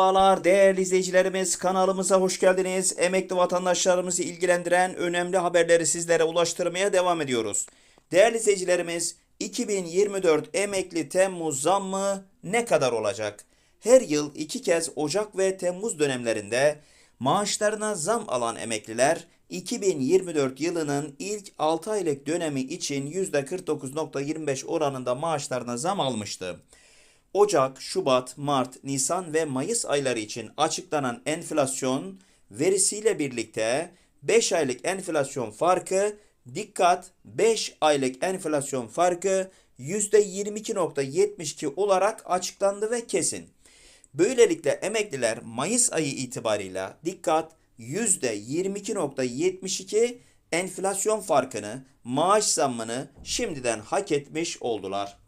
Merhabalar değerli izleyicilerimiz kanalımıza hoş geldiniz. Emekli vatandaşlarımızı ilgilendiren önemli haberleri sizlere ulaştırmaya devam ediyoruz. Değerli izleyicilerimiz 2024 emekli Temmuz zammı ne kadar olacak? Her yıl iki kez Ocak ve Temmuz dönemlerinde maaşlarına zam alan emekliler 2024 yılının ilk 6 aylık dönemi için %49.25 oranında maaşlarına zam almıştı. Ocak, Şubat, Mart, Nisan ve Mayıs ayları için açıklanan enflasyon verisiyle birlikte 5 aylık enflasyon farkı dikkat 5 aylık enflasyon farkı %22.72 olarak açıklandı ve kesin. Böylelikle emekliler Mayıs ayı itibarıyla dikkat %22.72 enflasyon farkını, maaş zammını şimdiden hak etmiş oldular.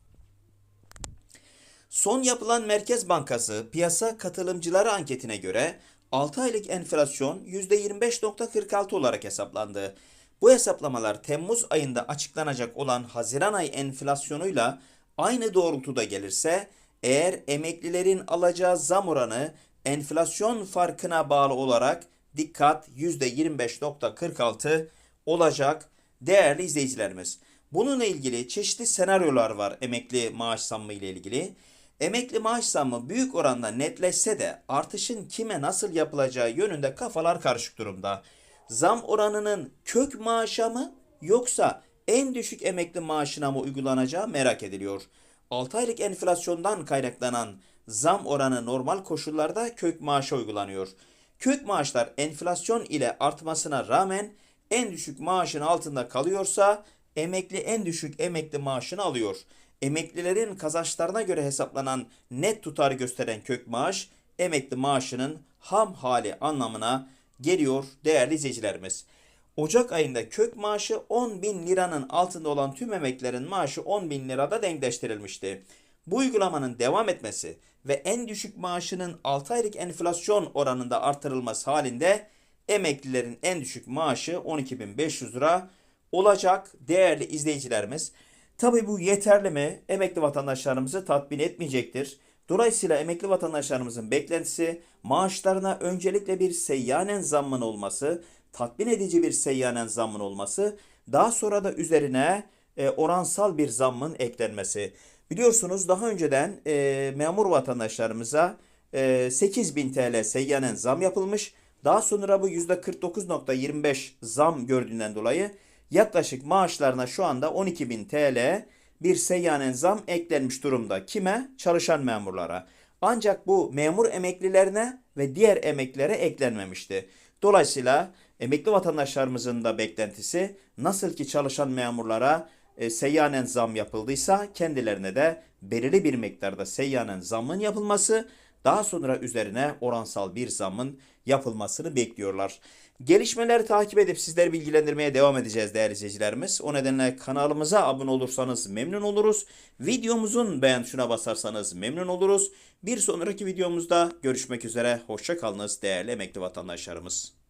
Son yapılan Merkez Bankası piyasa katılımcıları anketine göre 6 aylık enflasyon %25.46 olarak hesaplandı. Bu hesaplamalar Temmuz ayında açıklanacak olan Haziran ay enflasyonuyla aynı doğrultuda gelirse eğer emeklilerin alacağı zam oranı enflasyon farkına bağlı olarak dikkat %25.46 olacak değerli izleyicilerimiz. Bununla ilgili çeşitli senaryolar var emekli maaş zammı ile ilgili. Emekli maaş zammı büyük oranda netleşse de artışın kime nasıl yapılacağı yönünde kafalar karışık durumda. Zam oranının kök maaşa mı yoksa en düşük emekli maaşına mı uygulanacağı merak ediliyor. 6 aylık enflasyondan kaynaklanan zam oranı normal koşullarda kök maaşa uygulanıyor. Kök maaşlar enflasyon ile artmasına rağmen en düşük maaşın altında kalıyorsa emekli en düşük emekli maaşını alıyor. Emeklilerin kazançlarına göre hesaplanan net tutar gösteren kök maaş emekli maaşının ham hali anlamına geliyor değerli izleyicilerimiz. Ocak ayında kök maaşı 10 bin liranın altında olan tüm emeklilerin maaşı 10 bin lirada denkleştirilmişti. Bu uygulamanın devam etmesi ve en düşük maaşının 6 aylık enflasyon oranında artırılması halinde emeklilerin en düşük maaşı 12.500 lira olacak değerli izleyicilerimiz. Tabi bu yeterli mi? Emekli vatandaşlarımızı tatmin etmeyecektir. Dolayısıyla emekli vatandaşlarımızın beklentisi maaşlarına öncelikle bir seyyanen zammın olması, tatmin edici bir seyyanen zammın olması, daha sonra da üzerine e, oransal bir zammın eklenmesi. Biliyorsunuz daha önceden e, memur vatandaşlarımıza e, 8000 TL seyyanen zam yapılmış. Daha sonra bu %49.25 zam gördüğünden dolayı yaklaşık maaşlarına şu anda 12.000 TL bir seyyanen zam eklenmiş durumda. Kime? Çalışan memurlara. Ancak bu memur emeklilerine ve diğer emeklilere eklenmemişti. Dolayısıyla emekli vatandaşlarımızın da beklentisi nasıl ki çalışan memurlara e, seyyanen zam yapıldıysa kendilerine de belirli bir miktarda seyyanen zamın yapılması daha sonra üzerine oransal bir zamın yapılmasını bekliyorlar. Gelişmeleri takip edip sizleri bilgilendirmeye devam edeceğiz değerli izleyicilerimiz. O nedenle kanalımıza abone olursanız memnun oluruz. Videomuzun beğen tuşuna basarsanız memnun oluruz. Bir sonraki videomuzda görüşmek üzere. Hoşçakalınız değerli emekli vatandaşlarımız.